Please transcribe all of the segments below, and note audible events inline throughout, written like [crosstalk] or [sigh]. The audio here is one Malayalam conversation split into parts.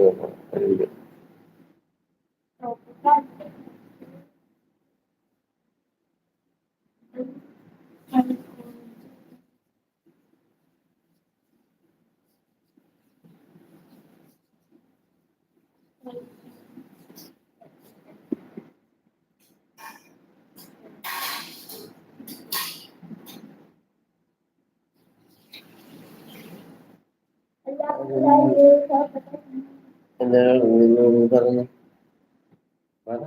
വരണം അതിൽ പറഞ്ഞു? പറ.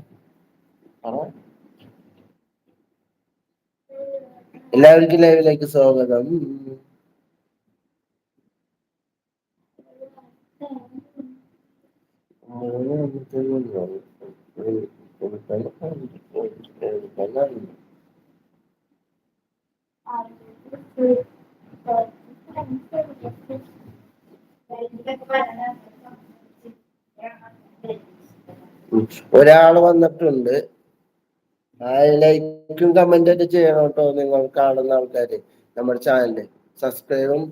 പറ. എല്ലാവർക്കും ലൈവിലേക്ക് സ്വാഗതം. [laughs] ഒരാൾ വന്നിട്ടുണ്ട്. ലൈക്കും കമന്റ് ചെയ്യണം കേട്ടോ നിങ്ങൾ കാണുന്ന ആൾക്കാര്. നമ്മുടെ ചാനൽ സബ്സ്ക്രൈബും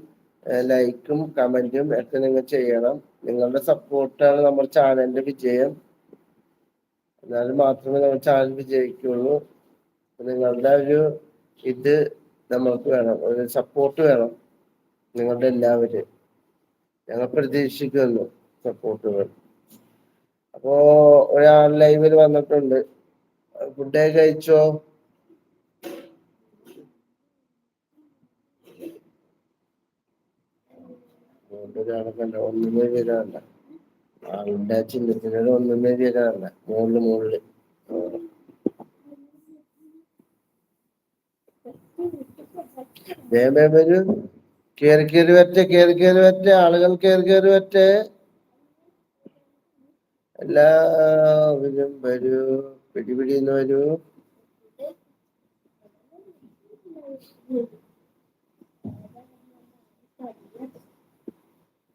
ലൈക്കും കമന്റും ഒക്കെ നിങ്ങൾ ചെയ്യണം. നിങ്ങളുടെ സപ്പോർട്ടാണ് നമ്മുടെ ചാനലിന്റെ വിജയം. എന്നാൽ മാത്രമേ നമ്മുടെ ചാനൽ വിജയിക്കുള്ളൂ. നിങ്ങളുടെ ഒരു ഇത് നമ്മൾക്ക് വേണം. ഒരു സപ്പോർട്ട് വേണം. നിങ്ങളുടെ എല്ലാവരും ഞങ്ങൾ പ്രതീക്ഷിക്കുന്നു സപ്പോർട്ടുകൾ അപ്പോ ഒരാൾ ലൈവിൽ വന്നിട്ടുണ്ട്. ഫുഡ് കഴിച്ചോ? ഒരാളെ ഒന്നുമേ വരാറില്ല ആളുടെ ചിഹ്നത്തിനോട് ഒന്നുമേ വരാറില്ല മുകളിൽ മുകളിൽ വേഗം വരൂ. കേറി കേറി വരട്ടെ കേറി കേറി വരട്ടെ ആളുകൾ കേറി കേറി വരട്ടെ. എല്ലാവരും വരൂ പിടിപിടിന്ന് വരൂ.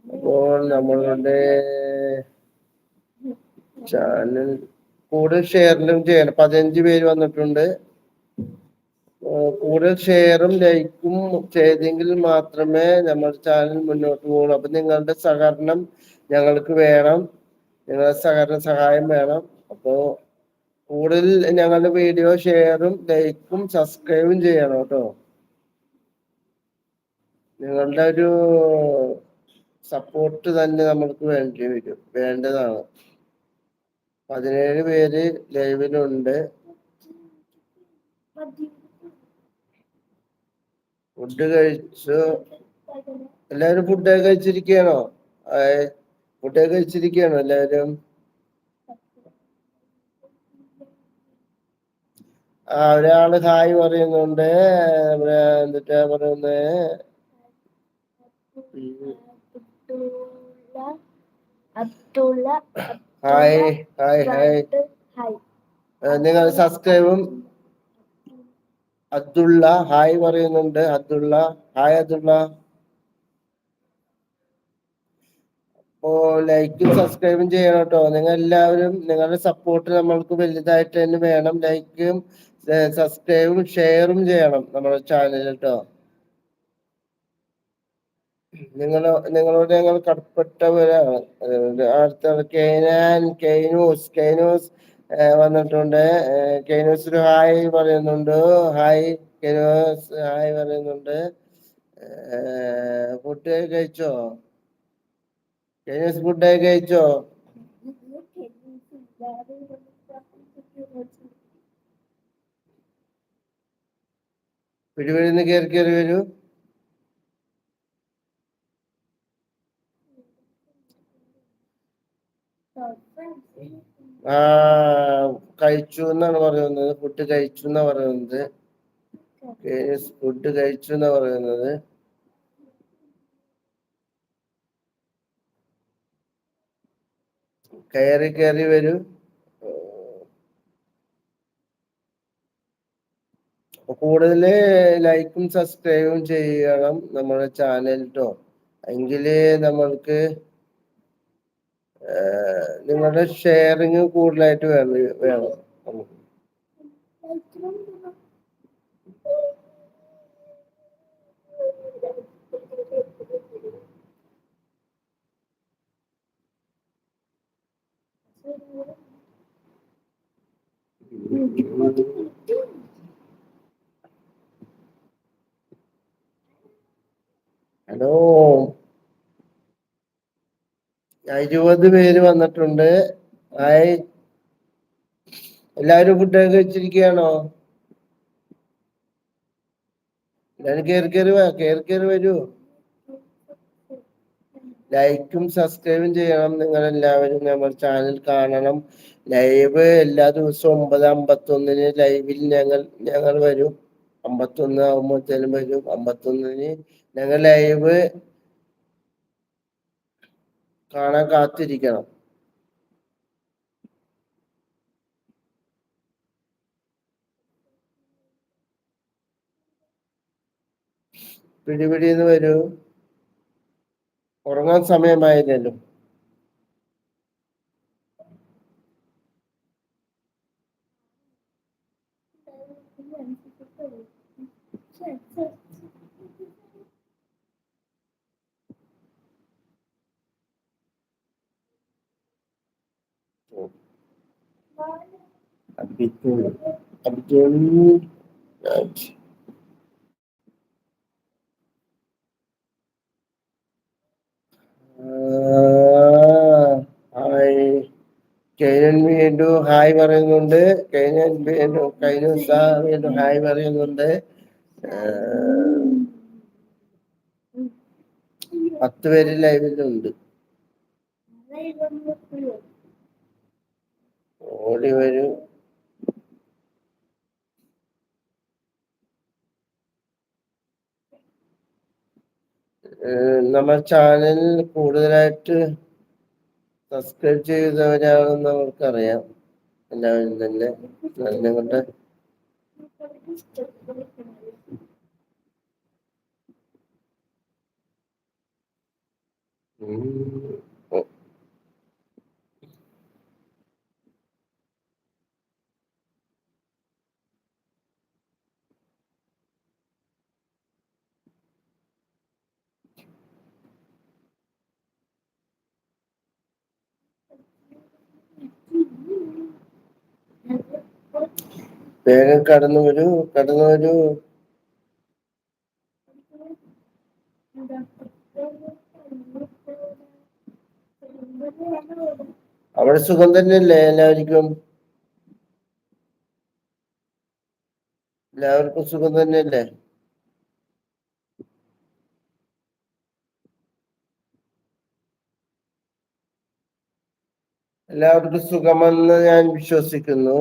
അപ്പോൾ നമ്മളുടെ ചാനൽ കൂടുതൽ ഷെയറിലും ചെയ്യണം. പതിനഞ്ച് പേര് വന്നിട്ടുണ്ട്. കൂടുതൽ ഷെയറും ലൈക്കും ചെയ്തെങ്കിൽ മാത്രമേ നമ്മുടെ ചാനൽ മുന്നോട്ട് പോകുള്ളൂ അപ്പൊ നിങ്ങളുടെ സഹകരണം ഞങ്ങൾക്ക് വേണം. നിങ്ങളുടെ സഹകരണ സഹായം വേണം. അപ്പോ കൂടുതൽ ഞങ്ങളുടെ വീഡിയോ ഷെയറും ലൈക്കും സബ്സ്ക്രൈബും ചെയ്യണം കേട്ടോ. നിങ്ങളുടെ ഒരു സപ്പോർട്ട് തന്നെ നമ്മൾക്ക് വേണ്ടി വരും. വേണ്ടതാണ്. പതിനേഴ് പേര് ലൈവിലുണ്ട്. ഫുഡ് കഴിച്ചു എല്ലാവരും ഫുഡ് കഴിച്ചിരിക്കുകയാണോ ഫുഡ് കഴിച്ചിരിക്കുകയാണോ എല്ലാവരും? ആ ഒരാൾ ഹായ് പറയുന്നുണ്ട്. എന്നിട്ടാ പറയുന്നത് ഹായ് ഹായ് ഹായ്. നിങ്ങൾ സബ്സ്ക്രൈബും അബ്ദുള്ള ഹായ് പറയുന്നുണ്ട്. അബ്ദുള്ള ഹായ് അബ്ദുള്ള. അപ്പോ ലൈക്കും സബ്സ്ക്രൈബും ചെയ്യണം കേട്ടോ. നിങ്ങൾ എല്ലാവരും നിങ്ങളുടെ സപ്പോർട്ട് നമ്മൾക്ക് വലുതായിട്ട് തന്നെ വേണം. ലൈക്കും സബ്സ്ക്രൈബും ഷെയറും ചെയ്യണം നമ്മുടെ ചാനൽ കേട്ടോ. നിങ്ങൾ നിങ്ങളോട് ഞങ്ങൾ കടപ്പെട്ടവരാണ്. അടുത്ത കെയ്നാൻ കെയ്നൂസ് കെയ്നൂസ്. വന്നിട്ടുണ്ട്. കെയ്നൂസ് ഹായ് പറയുന്നുണ്ട്. ഹായ് കെയ്നൂസ് ഹായ് പറയുന്നുണ്ട്. ഫുഡ് കഴിച്ചോ? കെയ്നൂസ് ഫുഡ് കഴിച്ചോ? പിടിപിടിന്ന് കയറി കയറി വരൂ. ആ കഴിച്ചു എന്നാണ് പറയുന്നത്. ഫുഡ് കഴിച്ചു എന്നാ പറയുന്നത്. ഫുഡ് കഴിച്ചു എന്നാ പറയുന്നത്. കയറി കയറി വരും. കൂടുതൽ ലൈക്കും സബ്സ്ക്രൈബും ചെയ്യണം നമ്മുടെ ചാനൽ കേട്ടോ എങ്കിൽ നമ്മൾക്ക് നിങ്ങളുടെ ഷെയറിങ് കൂടുതലായിട്ട് വേണം വേണം? ഹലോ. ഇരുപത് പേര് വന്നിട്ടുണ്ട്. ഹായ്. എല്ലാവരും ഫുഡൊക്കെ കഴിച്ചിരിക്കുകയാണോ എല്ലാവരും കയറി കയറി വാ കയറി കയറി വരൂ. ലൈക്കും സബ്സ്ക്രൈബും ചെയ്യണം. നിങ്ങൾ എല്ലാവരും നമ്മുടെ ചാനൽ കാണണം. ലൈവ് എല്ലാ ദിവസവും ഒമ്പത് അമ്പത്തൊന്നിന് ലൈവിൽ ഞങ്ങൾ ഞങ്ങൾ വരും. അമ്പത്തൊന്ന് ആകുമ്പോഴത്തേനും വരും. അമ്പത്തൊന്നിന് ഞങ്ങൾ ലൈവ് കാണാൻ കാത്തിരിക്കണം. പിടിപിടിന്ന് വരൂ. ഉറങ്ങാൻ സമയമായില്ലല്ലോ. അബ്ദുൾ അബ്ദുൾ രാജ് ഹായ് കൈനൻ വീണ്ടും ഹായ് പറയുന്നുണ്ട് കൈനൻ വീണ്ടും കൈനു വീണ്ടും ഹായ് പറയുന്നുണ്ട് പത്ത് പേര് ലൈവിലുണ്ട് ഓടി വരൂ. നമ്മുടെ ചാനലിൽ കൂടുതലായിട്ട് സബ്സ്ക്രൈബ് ചെയ്തവരാണെന്ന് നമുക്കറിയാം എല്ലാവരും തന്നെ നിങ്ങളുടെ വേഗം കടന്നു വരൂ കടന്നു വരൂ. അവിടെ സുഖം തന്നെയല്ലേ എല്ലാവർക്കും? എല്ലാവർക്കും സുഖം തന്നെയല്ലേ? എല്ലാവർക്കും സുഖമെന്ന് ഞാൻ വിശ്വസിക്കുന്നു.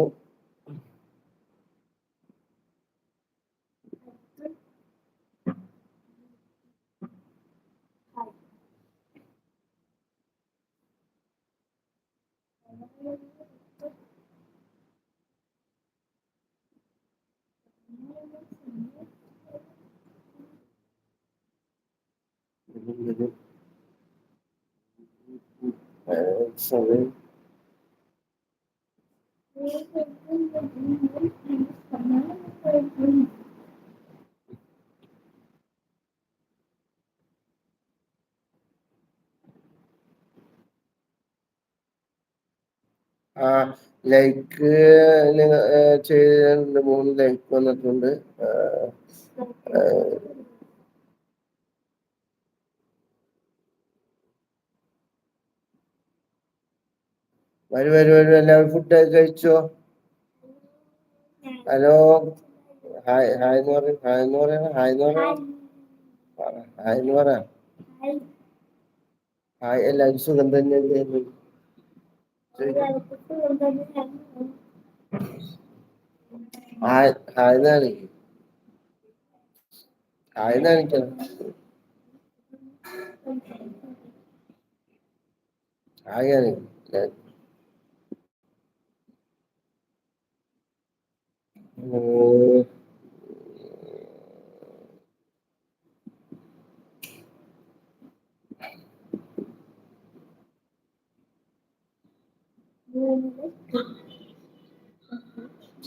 Sorry. ആ ലൈക്ക് ചെയ്ത് മൂന്ന് ലൈക്ക് വന്നിട്ടുണ്ട് വരൂ വരൂ വരൂ എല്ലാവരും ഫുഡ് കഴിച്ചോ? ഹലോ ഹായ് ഹായ് എന്ന് പറയും ഹായ് എന്ന് പറയണ ഹായ് എന്ന് പറയാം. ഹായ് എന്ന് പറ. ഹായ് എല്ലാവരും സുഖം തന്നെയല്ലേ ഹായ് ഹായ് എന്നാണ് ഹായ് എന്നാണിക്കണം ഹായ് ആണ് ഉം.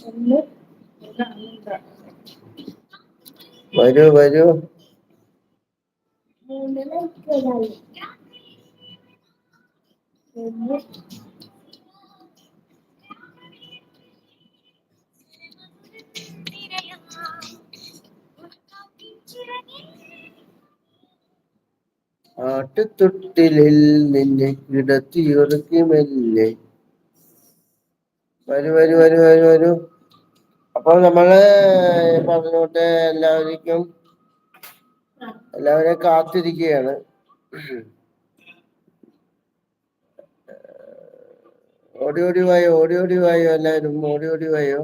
ഒന്ന് വരൂ വരൂ മൂന്നിലേക്കായി ഒന്ന് ആട്ടുതൊട്ടിലിൽ നിന്നെ കിടത്തിയുറക്കി മെല്ലെ വരൂ വരൂ വരൂ വരൂ വരൂ. അപ്പൊ നമ്മൾ പറഞ്ഞോട്ടെ എല്ലാവർക്കും എല്ലാവരെയും കാത്തിരിക്കുകയാണ്. ഓടി ഓടി വായോ ഓടി ഓടി വായോ എല്ലാവരും ഓടി ഓടി വായോ.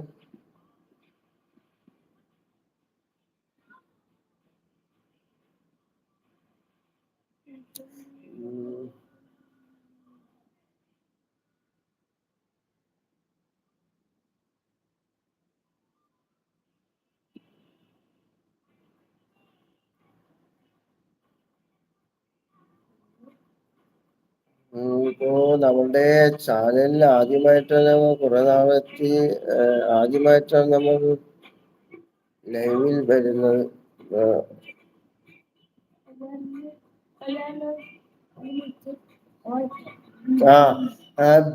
ഇപ്പോ നമ്മളുടെ ചാനലിൽ ആദ്യമായിട്ട് നമ്മൾ കുറെ നാളെത്തി ആദ്യമായിട്ടാണ് നമ്മൾ ലൈവിൽ വരുന്നത്.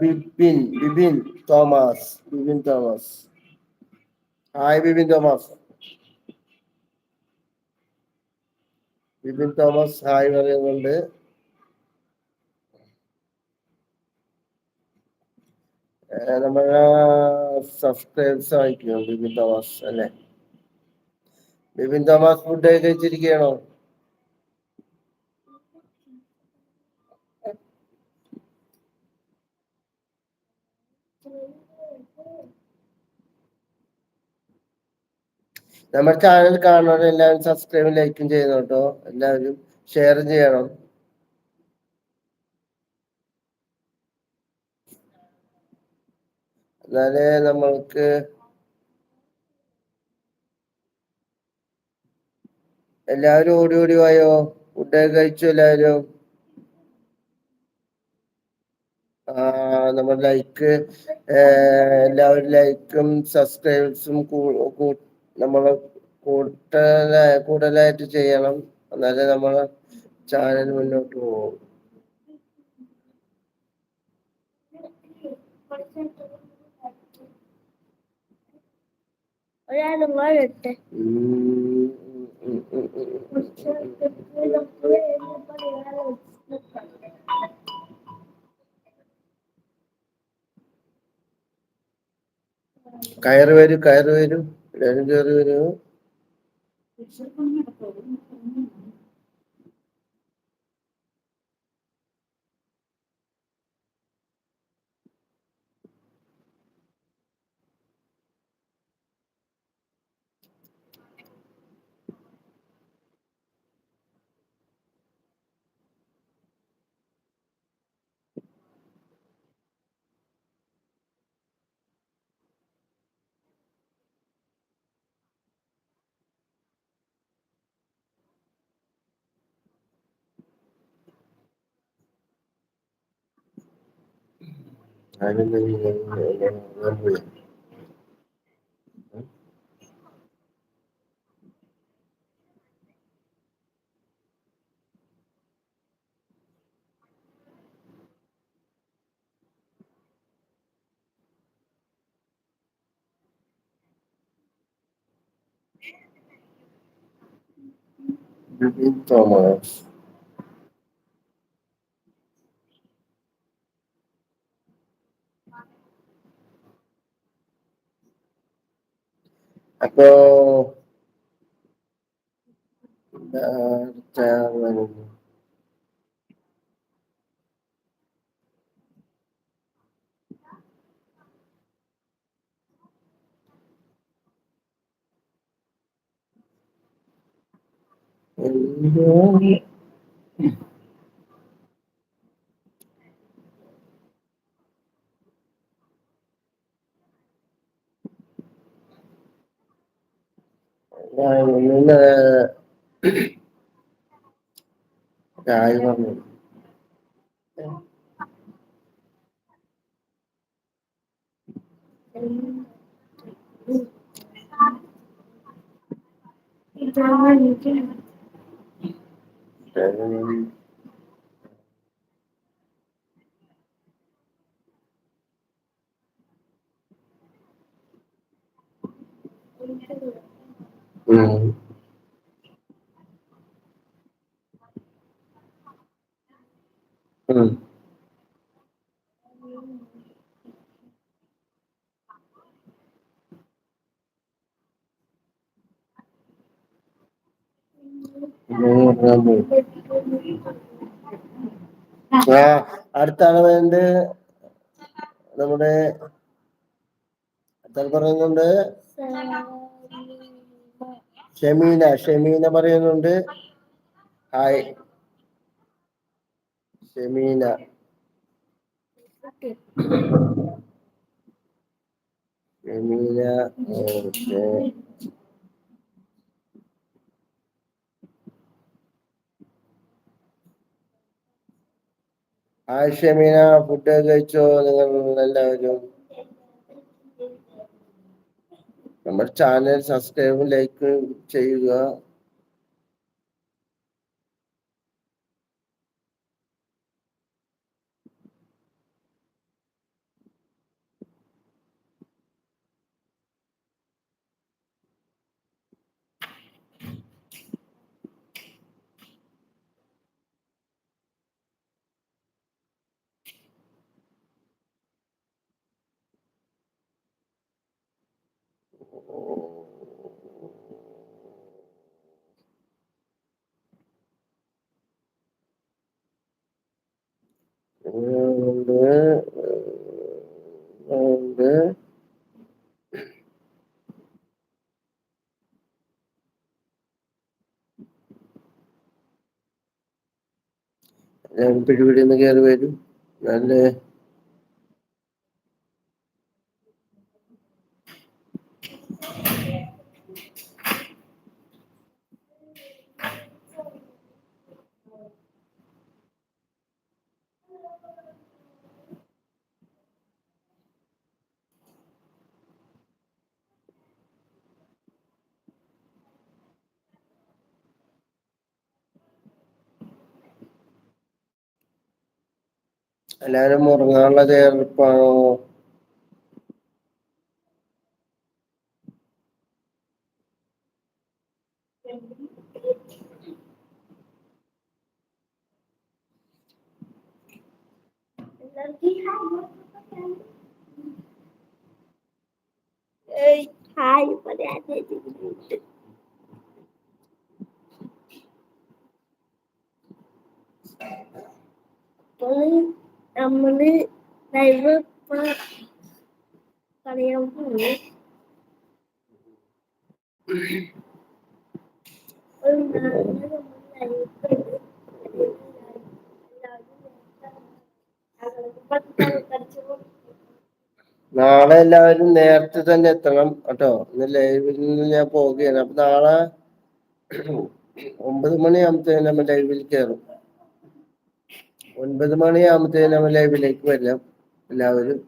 Bibin Bibin Thomas Bibin Thomas. Hi Bibin Thomas. Bibin Thomas hi പറയുന്നുണ്ട്. ഏഹ്, നമ്മളെ സബ്സ്ക്രൈബ്സ് ആയിരിക്കും ബിബിൻ തോമസ് അല്ലെ? ബിബിൻ തോമസ് ഫുഡ് കഴിച്ചിരിക്കുകയാണോ? നമ്മുടെ ചാനൽ കാണുന്നവർ എല്ലാവരും സബ്സ്ക്രൈബും ലൈക്കും ചെയ്യണം കേട്ടോ എല്ലാവരും ഷെയർ ചെയ്യണം. എന്നാലേ നമ്മൾക്ക് എല്ലാവരും ഓടി ഓടി പോയോ ഫുഡ് കഴിച്ചു എല്ലാവരും? ആ നമ്മൾ ലൈക്ക് എല്ലാവരും ലൈക്കും സബ്സ്ക്രൈബ്സും നമ്മൾ കൂടുതല കൂടുതലായിട്ട് ചെയ്യണം. എന്നാലേ നമ്മൾ ചാനൽ മുന്നോട്ട് പോകും ഒരാളും വാഴട്ടെ. കയറി വരൂ കയറ് വരൂ. എല്ലാവരും കയറി ആനന്ദ ബിബിൻ തോമസ് അപ്പോ അടുത്ത Yeah, I remember. Then, mm. ആ അടുത്താണ് വേണ്ട നമ്മുടെ അടുത്താൾ പറയുന്നുണ്ട്. ഷമീന ഷമീന പറയുന്നുണ്ട്. Hi. Shameena. Shameena okay. Hi Shameena food കഴിച്ചോ നിങ്ങൾ എല്ലാവരും. നമ്മുടെ ചാനൽ സബ്സ്ക്രൈബ് ലൈക്ക് ചെയ്യുക. ഞാൻ പിടിപിടിന്ന് കയറി വരും. നല്ല എല്ലാരും ഉറങ്ങാനുള്ള തയ്യാറെടുപ്പാണോ? ഹായ് പറയാതെ അപ്പോൾ നമ്മൾ ലൈവ് പറയാൻ പോകും ഒരു നാളെ നമ്മൾ ലൈവ് നാളെ എല്ലാവരും നേരത്തെ തന്നെ എത്തണം കേട്ടോ. ഇന്ന് ലൈവിൽ നിന്ന് ഞാൻ പോവുകയാണ്. അപ്പൊ നാളെ ഒമ്പത് മണിയാകുമ്പോഴത്തേക്കും നമ്മൾ ലൈവിൽ കയറും ഒൻപത് മണിയാകുമ്പത്തേനും നമ്മൾ ലൈവിലേക്ക് വരാം എല്ലാവരും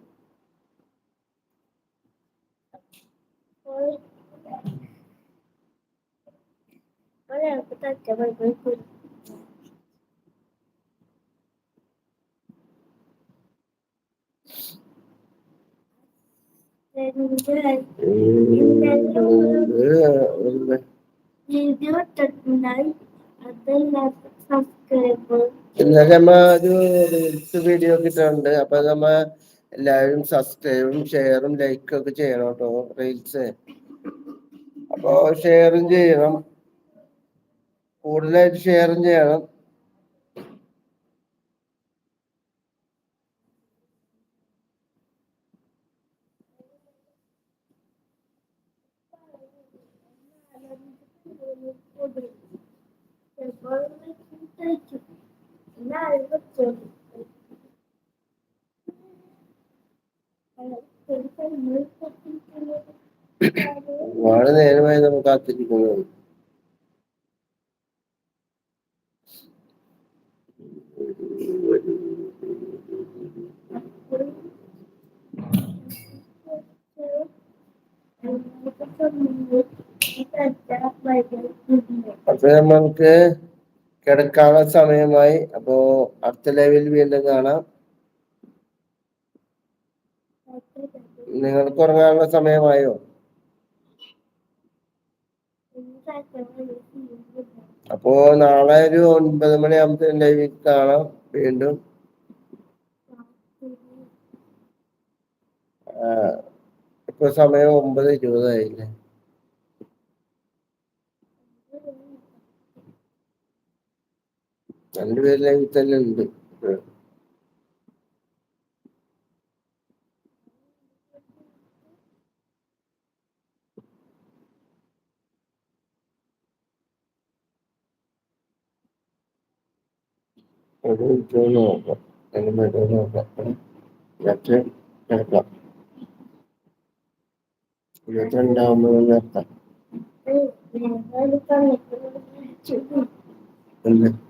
ഇട്ടിട്ടുണ്ടായി അതെല്ലാം ഇന്നലെ നമ്മ ഒരു റീൽസ് വീഡിയോ കിട്ടുന്നുണ്ട് അപ്പൊ നമ്മ എല്ലാവരും സബ്സ്ക്രൈബും ഷെയറും ലൈക്കും ഒക്കെ ചെയ്യണം കേട്ടോ റീൽസ് അപ്പൊ ഷെയറും ചെയ്യണം. കൂടുതലായിട്ട് ഷെയറും ചെയ്യണം. ഒരുപാട് നേരമായി നമ്മൾ കാത്തിരിക്കുന്നു. അപ്പൊ നമ്മൾക്ക് കിടക്കാനുള്ള സമയമായി. അപ്പോ അടുത്ത ലൈവിൽ വീണ്ടും കാണാം. നിങ്ങൾക്ക് ഉറങ്ങാനുള്ള സമയമായോ? അപ്പോ നാളെ ഒരു ഒൻപത് മണിയാകുമ്പോ ലൈവിൽ കാണാം വീണ്ടും. ഇപ്പൊ സമയം ഒമ്പത് ഇരുപതായില്ലേ രണ്ടുപേരും ലൈവിൽ തന്നെ ഉണ്ട്. ഒരു മിനിറ്റ് നോക്കാം. അതിന് വേണ്ടി നോക്കാം. മറ്റേ കിടക്കാം ഇരുപത്തിരണ്ടാവുമ്പോൾ നിർത്താം ആ.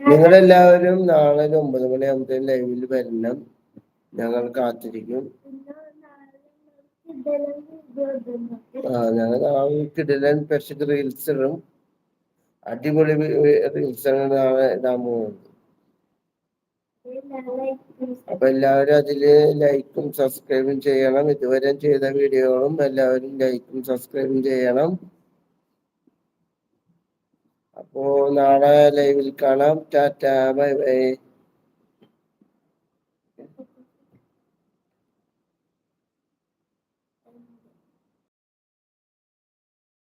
നിങ്ങളെല്ലാവരും നാളെ ഒരു ഒമ്പത് മണിയാകുമ്പോ ലൈവിൽ വരണം. ഞങ്ങൾ കാത്തിരിക്കും. ആ ഞങ്ങൾ നാളെ കിടിലൻ പക്ഷേ റീൽസ് ഇടും. അടിപൊളി റീൽസ് ആണ് നാളെ ഇടാൻ പോകുന്നത് അപ്പൊ എല്ലാവരും അതിൽ ലൈക്കും സബ്സ്ക്രൈബും ചെയ്യണം. ഇതുവരെ ചെയ്ത വീഡിയോകളും എല്ലാവരും ലൈക്കും സബ്സ്ക്രൈബും ചെയ്യണം. അപ്പോ നാളെ ലൈവിൽ കാണാം. Tata bye bye.